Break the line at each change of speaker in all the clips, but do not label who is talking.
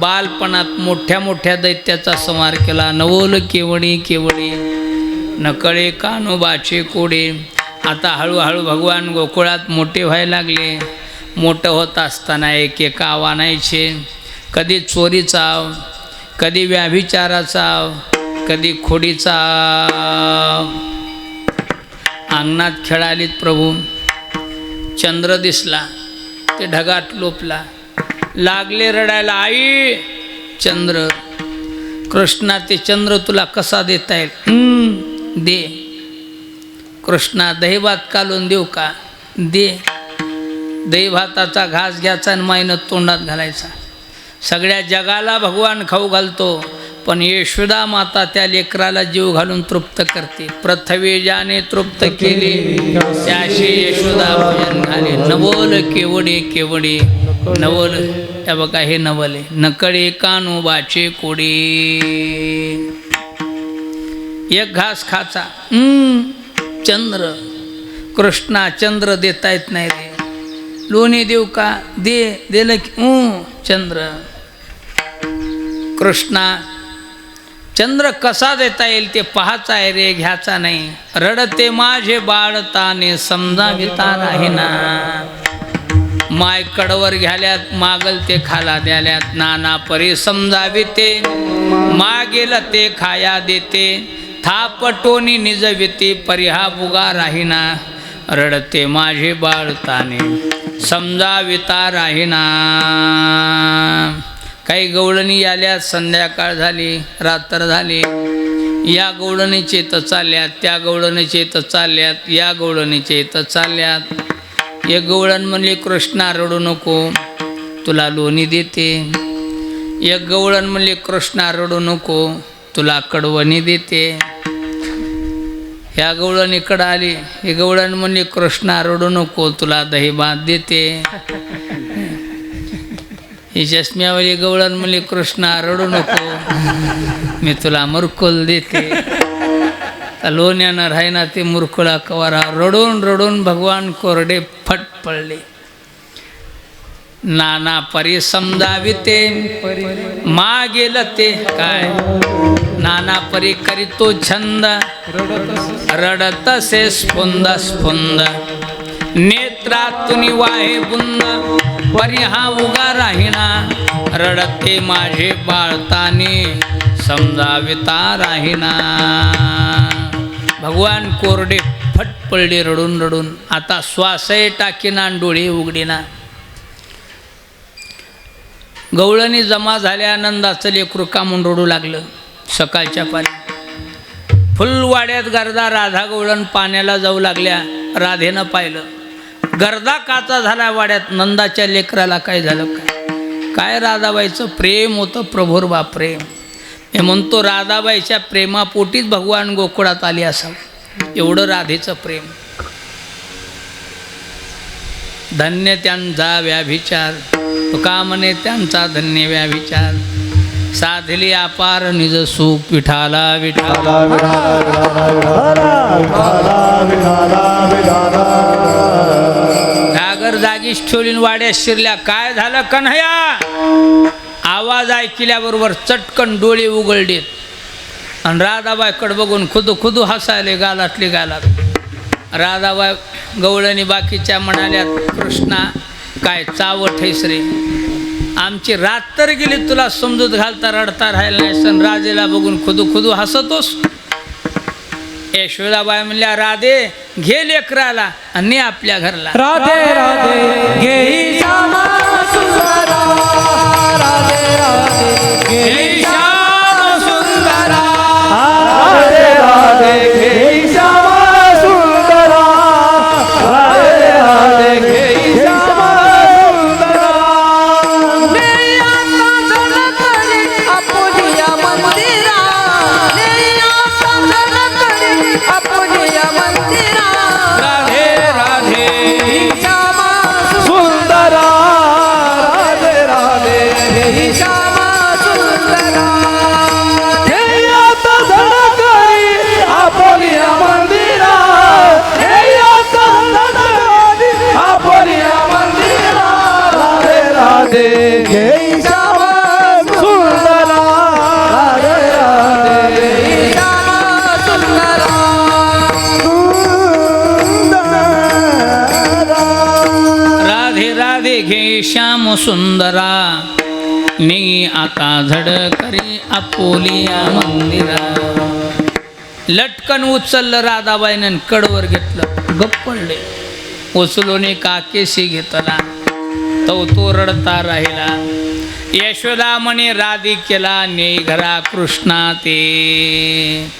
बालपणात मोठ्या मोठ्या दैत्याचा संहार केला. नवोल केवणी केवळी नकळे कानोबाचे कोडे. आता हळूहळू भगवान गोकुळात मोठे व्हायला लागले. मोठं होत असताना एक आव्हानायचे कधी चोरीचा कधी व्याभिचाराचा आव कधी खोडीचा अंगणात खेळालीत प्रभू. चंद्र दिसला ते ढगात लोपला. लागले रडायला आई चंद्र कृष्णा ते चंद्र तुला कसा देता येईल? दे. कृष्णा दहीभात कालून देऊ का? दे. दहीभाताचा घास घ्यायचा आणि मायनं तोंडात घालायचा. सगळ्या जगाला भगवान खाऊ घालतो पण यशोदा माता त्या लेकराला जीव घालून तृप्त करते. पृथ्वी ज्याने तृप्त केली त्याशी यशोदा भोजन घाले नवोल केवडे केवडे नवल हे बघा हे नवल आहे. नकळे कानोबाचे कोडे. एक घास खाचा. चंद्र. कृष्णा चंद्र देता येत नाही रे. लोणी देऊ का? दे दिलं की. ऊ चंद्र. कृष्णा चंद्र कसा देता येईल ते पाहायचा आहे रे घ्यायचा नाही. रडते माझे बाळताने समजाविता राहीना माय कडवर घ्याल्यात मागल ते खाला द्याल्यात. नाना परी समजाविते मागेल ते खाया देते. थापटोनी निजविते परिहा बुगा राहीना. रडते माझे बाळताने समजाविता राहीना. काही गवळणी आल्यात संध्याकाळ झाली रात्र झाली. या गवळणीचे तर चालल्यात त्या गवळणीचे तर चालल्यात या गवळणीचे इथं चालल्यात. एक गवळण म्हणले कृष्णा रडू नको तुला लोणी देते. एक गवळण म्हणले कृष्णा रडू नको तुला कडवणी देते. ह्या गवळण इकडं आली. हे गवळण म्हणले कृष्णा रडू नको तुला दही भात देते. ही चष्म्यावाली गवळण म्हणले कृष्णा रडू नको मी तुला मुरकुल देते. लोण्यानं राहिना ते मुरकुळा कवारा रडून रडून भगवान कोरडे फट पडले नाना परी समजाविते मा गेलं ते काय नाना परी करीतो छंद रडतसे स्पंद स्पंद नेत्रातून वाहे बुंद परी हा उगा राहिना रडते माझे बाळताने समजाविता राहिना भगवान कोरडे फट पडले रडून रडून. आता श्वासही टाकीना डोळे उघडीना गवळणी जमा झाल्या आनंदाचं लेकरू कामून रडू लागलं. सकाळच्या पाणी फुलवाड्यात गर्दा राधा गवळण पाण्याला जाऊ लागल्या राधेनं पाहिलं. गर्दा काचा झाला वाड्यात नंदाच्या लेकराला काय झालं काय? काय राधाबाईचं प्रेम होतं प्रभूर बा प्रेम. हे म्हणतो राधाबाईच्या प्रेमापोटीच भगवान गोकुळात आली असावं. एवढं राधेचं प्रेम. धन्य त्यांचा व्याभिचार. तुका म्हणे त्यांचा धन्य व्याभिचार. साधली अपार निज सुख विठाला विठाला. घागर जागीच ठेवली वाड्यात शिरल्या. काय झालं कन्हया? आवाज ऐकल्याबरोबर चटकन डोळे उघडलेत आणि राधाबाईकडे बघून खुदू खुदू हसायले गालातले गालात. राधाबाई गवळणी बाकीच्या म्हणाल्यात कृष्णा काय चावट हैस रे. आमची रात तर गेली तुला समजूत घालता रडता राहिला नाही सण राजेला बघून खुदू खुदू हसतोस. यशोदाबाई म्हणल्या राधे घे लेकराला आणि आपल्या घरला.
राधे राधे घेई राधे राधे सुंदरा
मी आता झड करी आपोलिया मंदिरा. लटकन उचललं राधाबाईनं कडवर घेतलं गप्पडले. उचलून काकेशी घेतला तो तो रडता राहिला. यशोदा म्हणे राधिकेला ने घरा कृष्णा ते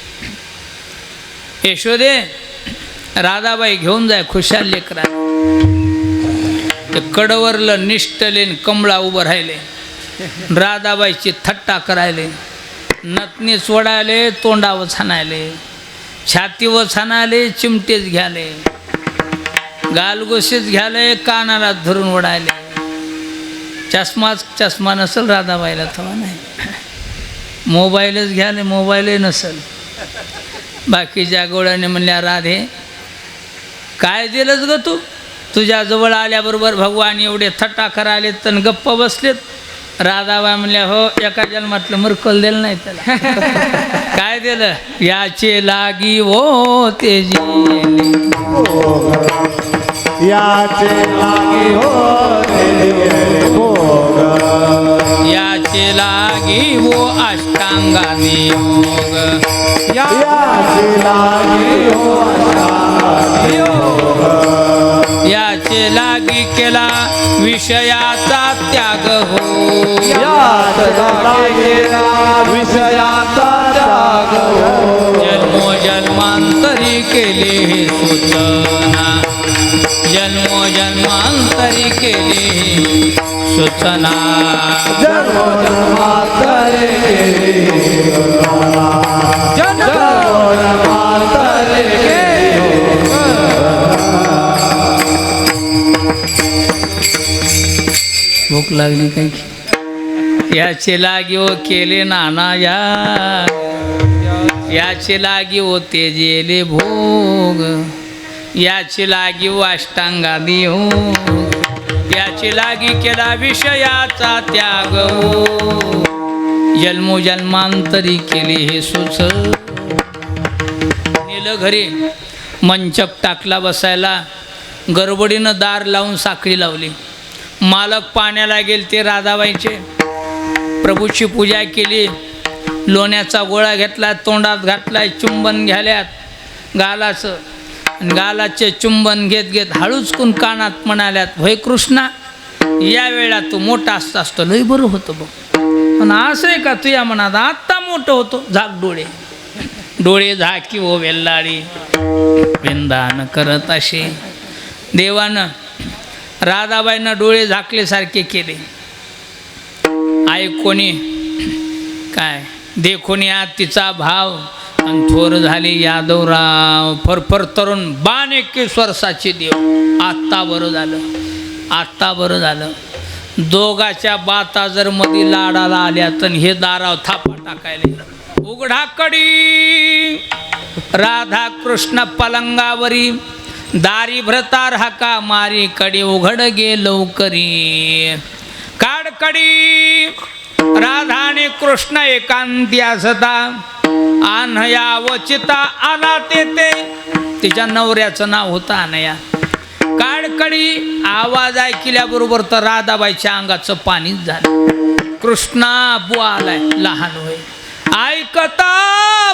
यशोदे राधाबाई घेऊन जाय खुशाल लेकरा ते कडवरलं निष्ठलेन कमळा उभं राहिले. राधाबाईची थट्टा करायले. नतनी सोडायले तोंडावर छानायले. छातीवर छानायले चिमटेच घ्याले गालगोशीच घ्याले कानाला धरून ओढायले. चष्माच चष्मा नसेल राधाबाईला थवा नाही. मोबाईलच घ्याले मोबाईलही नसेल. बाकीच्या गोळ्याने म्हणल्या राधे काय दिलंच ग तू? तुझ्या जवळ आल्याबरोबर भगवान एवढे थट्टा करायले तर गप्प बसलेत. राधाबाई म्हणल्या हो एका जन्मातलं मरकल दिलं नाही त्याला. काय दिलं? याचे लागी हो ते
याचे लागे हो
याचे लागी वो अष्टांगाने योग.
याचे लागे हो
याचे लागी केला विषयाचा त्याग हो.
विषयाचा त्याग हो.
जन्मो जन्मांतरी केले हे सूचना. जन्मो जन्मांतरी केले सूचना.
जन्म जन्मांतरे जन्म
भूक लागली काही? याचे लागी ओ केले नाना या. याचे लागी ओ तेजेले भोग. याचे लागी ओ हो याचे लागी केला विषयाचा त्याग हो. जन्मोजन्मांतरी केले हे सुच. नेलं घरी मंचप टाकला बसायला. गडबडीनं दार लावून साखळी लावली. मालक पाण्याला गेले ते राधाबाईचे. प्रभूची पूजा केली. लोण्याचा गोळा घेतला तोंडात घातला चुंबन घ्याल्यात. गालाचं आणि गालाचे चुंबन घेत घेत हळूच कुण कानात म्हणाल्यात होय कृष्णा या वेळा तू मोठा असता असतो लय बरं होतं बघ. पण असं आहे का तुया मनात? आत्ता मोठं होतो. झाक डोळे. डोळे झाकी हो ओ वेल्लाडी विंदान करत असे. देवानं राधाबाईंना डोळे झाकल्यासारखे केले. ऐकोनी काय? देखोनी आ तिचा भाव? आणि थोर झाले यादवराव. फरफर तरुण बाण एकवीस वर्षाचे देव. आत्ता बरं झालं. आत्ता बरं झालं. दोघाच्या बाता जर मध्ये लाडाला आल्या तर हे दाराव थापा टाकायले. उघडा कडी. राधा कृष्ण पलंगावरी. दारी भ्रतार हाका मारी कडी उघड गे लवकरी. काडकडी राधा आणि कृष्ण एकांती असता आनया वचिता आला ते तिच्या नवऱ्याचं नाव होतं अनया काडकडी आवाज ऐकल्याबरोबर तर राधाबाईच्या अंगाचं पाणीच झालं. कृष्णा बुवा आलाय लहान होय. ऐकता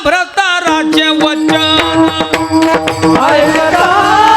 भ्रताराचे वचन.
ऐकता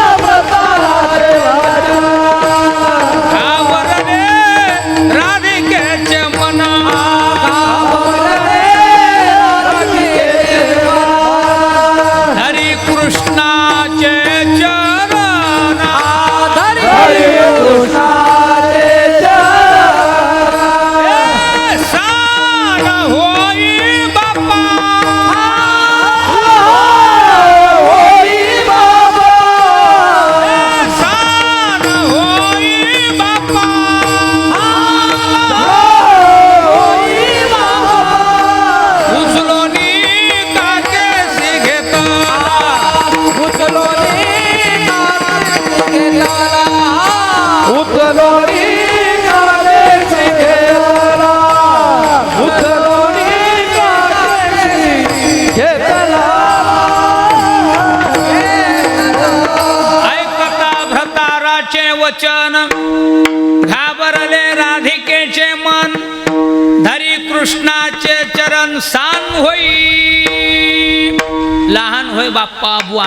होय बाप्पा बुवा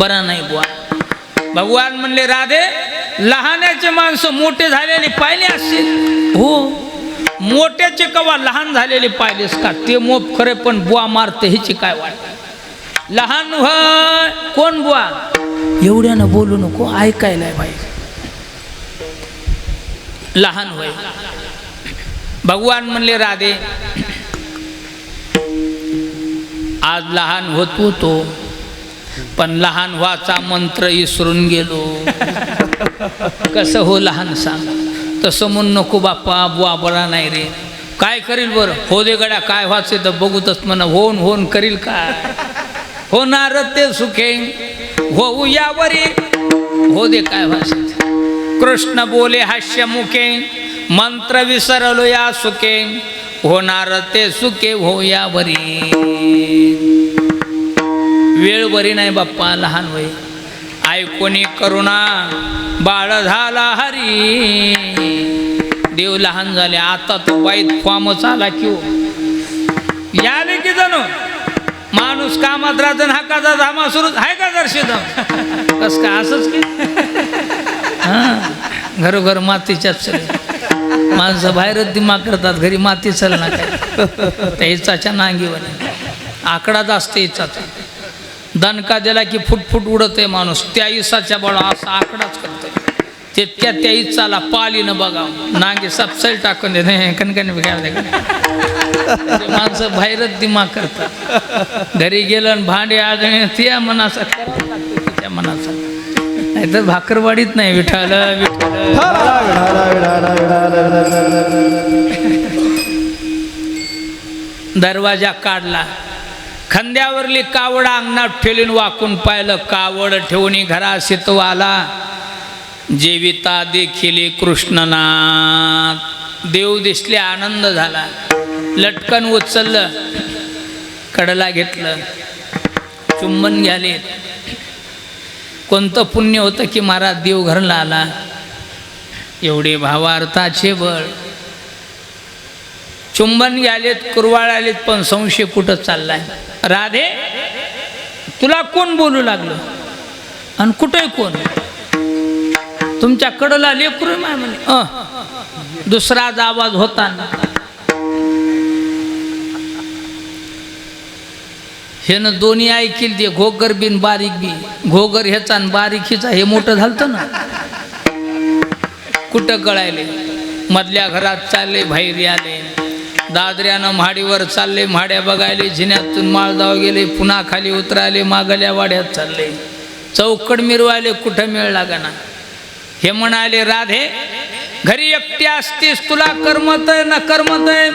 बरा नाही बुवा भगवान म्हणले राधे लहानाचे माणसं मोठे झालेले पाहिले असतील हो. मोठ्याचे कवा लहान झालेले पाहिलेस का? ते मोप खरे पण बुवा मारते हिची काय वाट? लहान होय. कोण बुवा? एवढ्यानं बोलू नको ऐकायला पाहिजे लहान होय. भगवान म्हणले राधे आज लहान होतो तो पण लहान व्हाचा मंत्र विसरून गेलो. कसं हो लहान सांग. तसं म्हणून नको बाप्पा बुवा बरा नाही रे. काय करील बरं? हो दे गड्या काय व्हायचं तर बघूतच म्हणा. होऊन होऊन करील काय? होणार ते सुखे. होऊ यावरी हो दे काय व्हायचे कृष्ण बोले हास्य मुखे. मंत्र विसरलो या सुखे. होणार ते सुखे हो यावरी वेळ बरी नाही बाप्पा लहान वय. ऐकोनी करुणा बाळ झाला हरी. देव लहान झाले आता तो वाईट फॉर्मच आला की हो. याले की जणू माणूस कामात राधन हा काजा धामा सुरू आहे का दर्शित कस का असंच की? हां घरोघर मातीच्याच माणसं बाहेरच दिमाग करतात घरी माती चल ना काय. त्या इचाच्या नांगीवर. आकडा जास्त इचाचा. दणका दिला की फुटफुट उडत आहे माणूस. त्या इसाच्या बळा असा आकडाच करतोय. तितक्या त्या इचाला पालीनं बघा. नांगे सपसाईल टाकून दे. नाही कणकण माणसं बाहेरच दिमाग करतात. घरी गेलं आणि भांडे आगणे त्या मनाचा त्या मनाचा. तिच्या नाहीतर भाकरवाडीत नाही विठाल विठाल. दरवाजा काढला. खांद्यावरली कावड अंगणात ठेवून वाकून पाहिलं कावड ठेवून घरा आला जेविता देखील कृष्णनाथ. देव दिसले आनंद झाला. लटकन उचललं कडला घेतलं. चुंबन घ्याले. कोणतं पुण्य होतं की महाराज देव घरला आला? एवढे भावार्थाचे बळ. चुंबन आलेत कुरवाळ आलेत पण संशय कुठं चाललाय? राधे तुला कोण बोलू लागलं? आणि कुठे कोण? तुमच्या कडला लेकरू म्हणे. दुसराच आवाज होता ना. ह्यानं दोन्ही ऐकील ते घोगर बिन बारीक बी घोगर ह्याचा आणि बारीक हिचा हे मोठं झालतं ना? कुठं कळायले? मधल्या घरात चालले बाहेर आले दादऱ्यानं म्हाडीवर चालले म्हाड्या बघायले झिन्यातून माळदाव गेले पुन्हा खाली उतराले मागल्या वाड्यात चालले. चौकड मिरवायले कुठं मिळ लागाना? हे म्हणाले राधे घरी एकटी असतीस तुला करमत आहे ना करमत आहे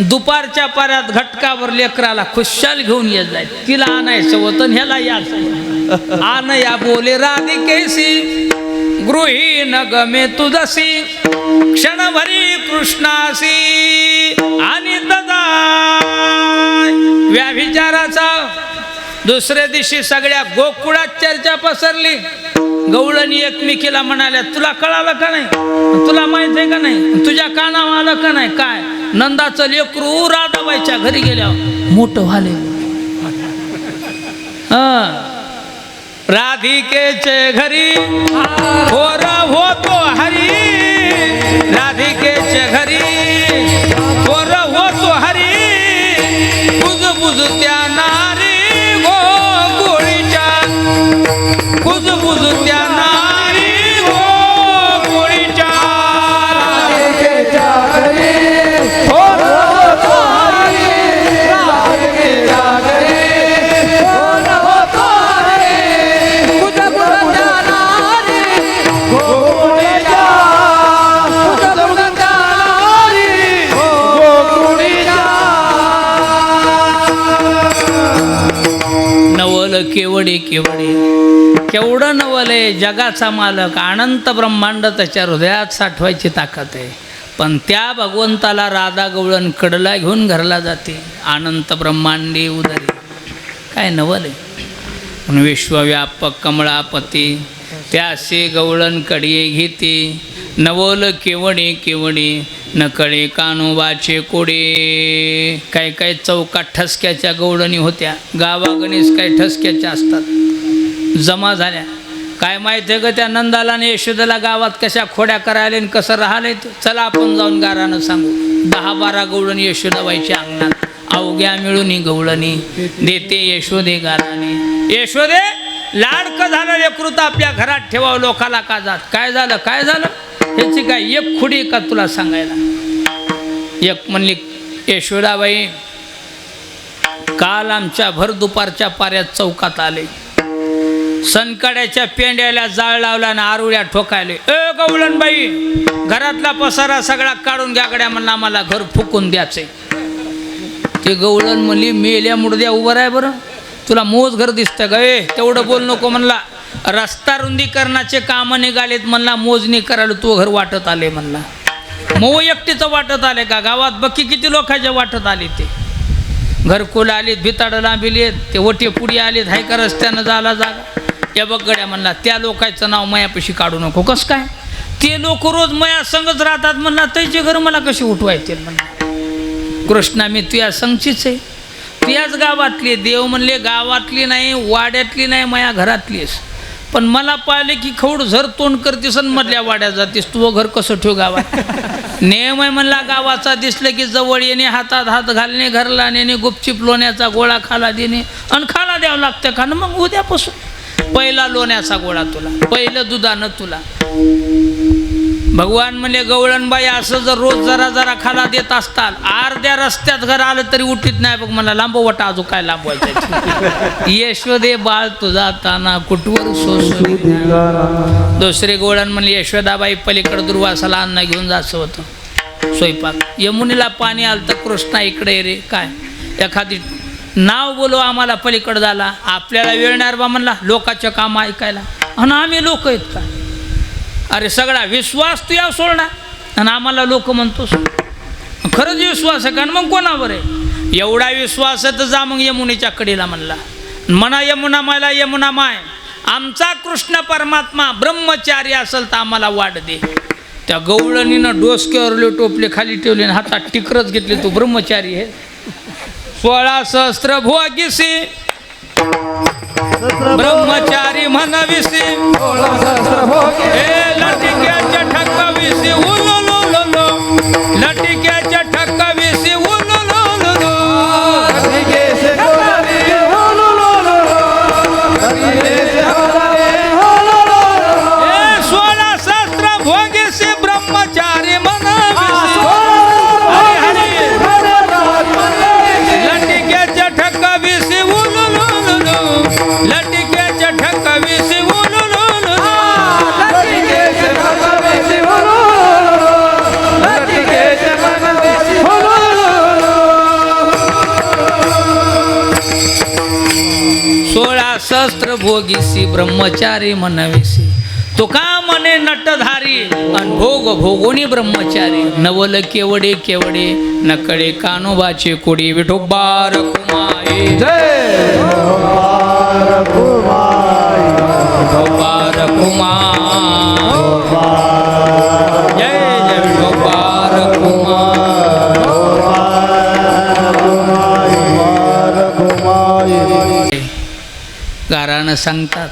दुपारच्या पाऱ्यात घटकावर लेकराला खुशाल घेऊन येत जाय तिला आणायचं होतं ह्याला यायचं आण या बोले राधिकेसी गृही न गमे तुझसी क्षणभरी कृष्णासी. आणि ददा व्याभिचाराचा दुसऱ्या दिवशी सगळ्या गोकुळात चर्चा पसरली. गवळणी एकमेकीला म्हणाल्या तुला कळालं का नाही? तुला माहीत आहे का नाही? तुझ्या कानावर आलं का नाही? काय? नंदाचं लेकरू राधाबाईच्या घरी गेल्यावर मोठं व्हाले. राधिकेचे घरी होर होतो हरी. राधिकेचे घरी होर होतो हरी. बुज बुज त्या नारी गो गोळीच्या. बुज बुज त्या केवढं नवल आहे जगाचा मालक अनंत ब्रह्मांड त्याच्या हृदयात साठवायची ताकद आहे. पण त्या भगवंताला राधा गवळण कडला घेऊन घरला जाते. अनंत ब्रह्मांडी उदरी. काय नवल आहे. पण विश्वव्यापक कमळापती त्यासे गवळण कडिये घेते. नवल केवडे केवडे नकळे कानोबाचे कोडे. काय काय चौकात ठसक्याच्या गवळणी होत्या. गावागणीस काय ठसक्याच्या असतात. जमा झाल्या. काय माहिती आहे का त्या नंदाला आणि यशोदाला गावात कशा खोड्या करायला आणि कसं राहिले चला आपण जाऊन गारानं सांगू. दहा बारा गवळणी यशोदाबाईच्या अंगणात. अवघ्या मिळून गवळणी. देते यशोदे गाराने यशोदे लाडकं झालं लेकरूत आपल्या घरात ठेवावं लोकाला का जात? काय झालं? काय झालं? ह्याची काय एक खुडी का तुला सांगायला? एक म्हणली यशोदाबाई काल आमच्या भर दुपारच्या पाऱ्यात चौकात आले. सनकड्याच्या पेंड्याला जाळ लावला आणि आरुळ्या ठोकायले. ए गवळणबाई घरातला पसारा सगळा काढून घ्याकड्या म्हणला आम्हाला घर फुकून द्यायचंय. ते गवळण म्हणली मेल्या मुडद्या उभं राय बरं. तुला मोज घर दिसतं ग ए तेवढं बोल नको म्हणला. रस्ता रुंदीकरणाचे कामं निघालेत म्हणला मोजणी करायला तू घर वाटत आले म्हणला. मऊ एकटीचं वाटत आले का? गावात बक्की किती लोकांच्या वाटत आले ते? घरकुल आलीत भिताडं लांबिलेत ते ओटे पुढे आलीत हाय का रस्त्यानं झाला जागा. या बघ गड्या म्हणला त्या लोकांचं नाव मयापाशी काढू नको. कसं काय? ते लोक रोज मया संगच राहतात म्हणला त्याचे घर मला कशी उठवायचे म्हणला. कृष्णा मी तुया संगचीच आहे. तुयाच गावातली. देव म्हणले गावातली नाही वाड्यातली नाही माया घरातलीस पण मला पाहिले की खवड झर तोंड करतीस आणि मधल्या वाड्यात जातीस. तू घर कसं ठेव गावात? नेम आहे म्हणला गावाचा दिसलं की जवळ येणे हातात हात घालणे घरला नेणे गुपचिप लोण्याचा गोळा खाला देणे आणि खाला द्यावं लागतं का? मग उद्यापासून. पहिला लोण्याचा गोळा तुला पहिलं दुधानं तुला. भगवान म्हणले गवळणबाई असं जर रोज जरा जरा खाला देत असताल अर्ध्या रस्त्यात घर आलं तरी उठीत नाही बघ मला लांब वटा अजून काय लांबवायचं यशोदे बाळ तुझा ताना कुटवर दुसरे गवळण म्हणले यशोदाबाई पलीकडे दुर्वासाला अन्न घेऊन जायचं होतं स्वयंपाक. यमुनीला पाणी आलं तर कृष्णा इकडे रे काय? एखादी नाव बोलो आम्हाला पलीकडं झाला आपल्याला वेळ नाही बा म्हणला लोकांचं काम ऐकायला. आणि आम्ही लोक आहेत का? अरे सगळा विश्वास तू या सोडणार आणि आम्हाला लोक म्हणतोस. खरंच विश्वास आहे कारण मग कोणावर आहे? एवढा विश्वास आहे तर जा मग यमुनेच्या कडेला म्हणला. म्हणा यमुना मायला यमुना माय. आमचा कृष्ण परमात्मा ब्रह्मचारी असेल तर आम्हाला वाढ दे. त्या गवळणीनं डोसक्यावरले टोपले खाली ठेवले आणि हातात टिकरच घेतले. तू ब्रह्मचारी आहे. सोळा सहस्त्र भोगिसी ब्रह्मचारी म्हणविसी. ए लटिक्याच्या ठक्काविसी उलुलुलुलु. लटिक्याच्या भोगीसी ब्रह्मचारी म्हणविसी तुका मने नटधारी? अन भोग भोगोनी ब्रह्मचारी. नवल केवडे केवडे नकडे कानोबाचे कुडी विठोबार कुमाये विठोबार कुमार. जय जय विठोबार कुमार. सांगतात.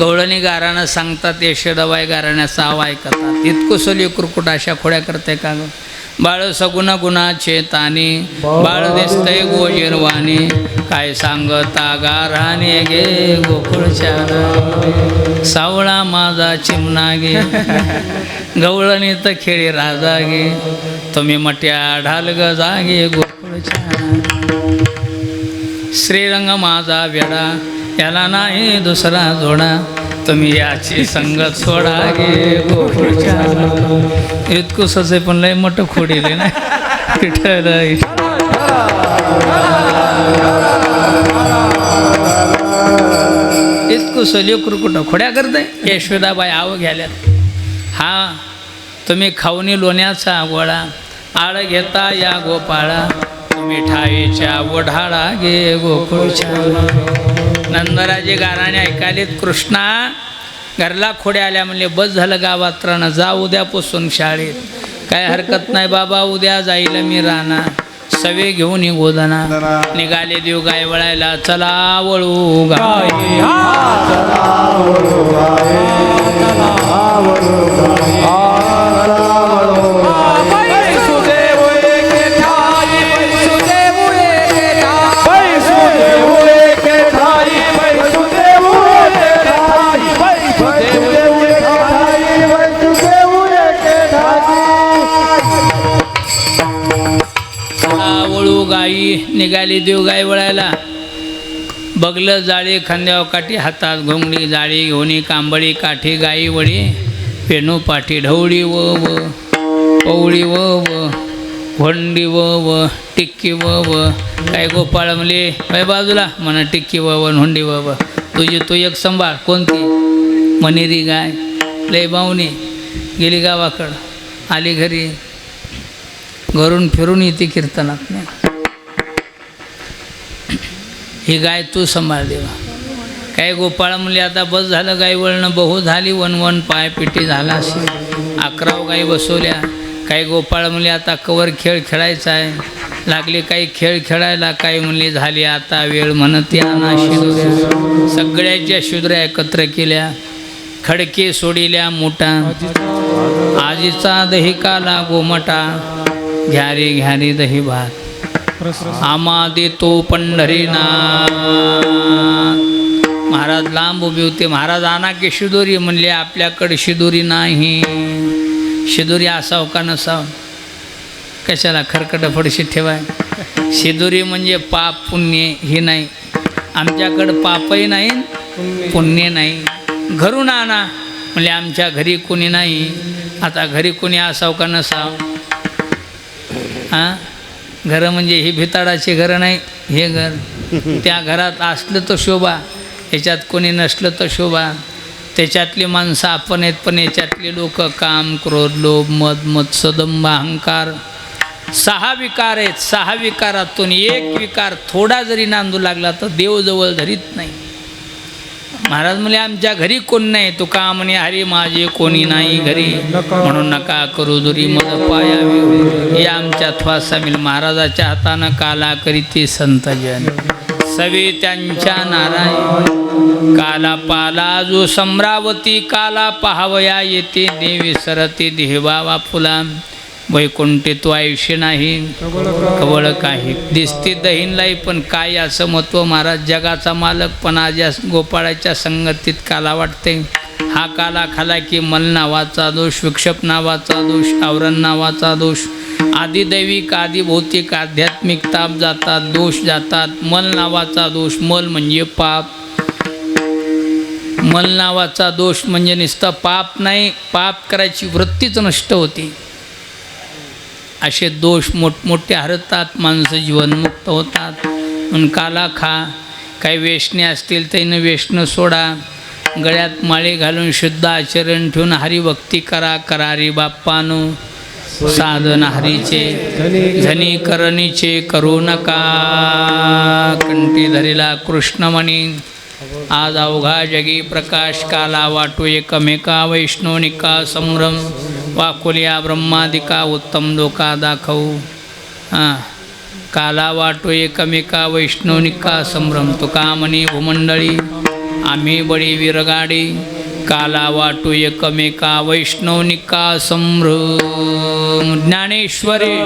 गवळणी गाराणं सांगतात यशोदाबाई गाराण्याचा आव ऐकतात इतकं सोली कुरकुट अशा खोड्या करते का ग? बाळ सगुण गुणाचे ताने बाळ दिसतंय गोजीरवाने काय सांगता गाराने गे गोकुळच्या सावळा माझा चिमणा गे. गवळणी तर खेळी राजा गे. तुम्ही मट्या ढाल ग जागे गोकुळच्या श्रीरंग माझा वेडा. याला नाही दुसरा जोडा. तुम्ही याची संगत सोडा गे गोकुळच्या. इतकुसच आहे पण लय मोठं खोडीले ना. विठ्ठल इतकुस लेकरू खोड्या करते यशोदाबाई आव घ्याल्यात. हा तुम्ही खाऊनी लोण्याचा गोळा. आळ घेता या गोपाळा. तुम्ही ठाईच्या ओढाळा गे गोकुळच्या. नंदराजे गाराने ऐकालेत कृष्णा घरला खोड्या आल्या म्हणले बस झालं गावात राहणं जा उद्यापासून शाळेत. काय हरकत नाही बाबा उद्या जाईल मी राहणार सवे घेऊन ही गोदाना. निघाले देव गाय वळायला चला वळू गाय वळू निघाली देव गाय वळायला. बगलं जाळी खांद्यावर काठी हातात घोंगडी जाळी घेऊन कांबळी काठी गाई वळी पेनू पाठी ढवळी व व पवळी व व भंडी व व टिक्की व व काय गोपाळ म्हणले? काय बाजूला म्हणा टिक्की व व हुंडी व व. तुझी तू एक संभाळ. कोणती? मनेरी गाय. लय बावणी. गेली गावाकडं. आली घरी. घरून फिरून येते कीर्तनात. नाही ही गाय तू सांभाळ देवा काय गोपाळ म्हणले आता बस झालं गाय वळणं बहु झाली वन वन पाय पिटी झाला असेल. अकराव गाई बसवल्या. काही गोपाळ म्हणले आता कवर खेळ खेळायचा आहे. लागले काही खेळ खेळायला काही म्हणले झाली आता वेळ म्हणत या ना शिदुऱ्या सगळ्याच्या शुद्र्या एकत्र केल्या. खडके सोडिल्या मोठा. आजीचा दही काला गोमटा. घ्यारी घ्यारी दही भात. आमा देतो पंढरीना महाराज लांब उभे होते. महाराज आणा की शिदोरी म्हणले आपल्याकडे शिदोरी नाही. शिदोरी असाव का नसाव? कशाला खरकट फडशी ठेवाय? शिदोरी म्हणजे पाप पुण्य हे नाही. आमच्याकडं पापही नाही पुण्य नाही. घरून आणा. म्हणजे आमच्या घरी कोणी नाही. आता घरी कोणी असाव का नसाव? हां? घरं म्हणजे ही भिताडाची घरं नाही हे घर. त्या घरात असलं तर शोभा याच्यात कोणी नसलं तर शोभा. त्याच्यातली माणसं आपण आहेत पण याच्यातली लोक काम क्रोध लोभ मद मत सदंब अहंकार. सहा विकार आहेत सहा विकारातून एक विकार थोडा जरी नांदू लागला तर देव जवळ धरीत नाही. महाराज म्हणले आमच्या घरी कोण नाही? तुका म्हणे हरी माझे कोणी नाही घरी. म्हणून नका करू दुरी मग पायावी हे आमच्या थ्वासामिल महाराजाच्या हातानं काला करीते संतजन. सवे त्यांच्या नारायण. काला पाला जो सम्रावती काला पाहावया येते देवी सरती देवावा फुला. वैकुंठी तो आयुष्य नाही. कवळ काही. दिसते दहीनलाई पण काय असं महत्त्व महाराज जगाचा मालक पण आज या गोपाळाच्या संगतीत काला वाटते. हा काला खाला की मल नावाचा दोष विक्षप नावाचा दोष आवरण नावाचा दोष. आदिदैविक दैविक भौतिक आध्यात्मिक ताप जातात दोष जातात. मल नावाचा दोष मल म्हणजे पाप. मल नावाचा दोष म्हणजे नुसतं पाप नाही पाप करायची वृत्तीच नष्ट होती. असे दोष मोठमोठे हरतात माणसं जीवनमुक्त होतात. म्हणून काला खा. काही वेषणे असतील त्यानं वेषणं सोडा. गळ्यात माळे घालून शुद्ध आचरण ठेवून हरिभक्ती करा करारी बाप्पानो. साधन हरीचे धनी करणीचे करू नका. कंठी धरिला कृष्णमणी आज अवघा जगी प्रकाश काला वाटो एकमेका वैष्णवनिका संभ्रम वाकुलिया ब्रह्मादिका उत्तम लोका दाखवू. हां. काला वाटो एकमेका वैष्णवनिका संभ्रम तुका म्हणे भूमंडळी. आम्ही बळी विरगाडी काला वाटू एकमेका वैष्णवनिका संभ्रम. ज्ञानेश्वरी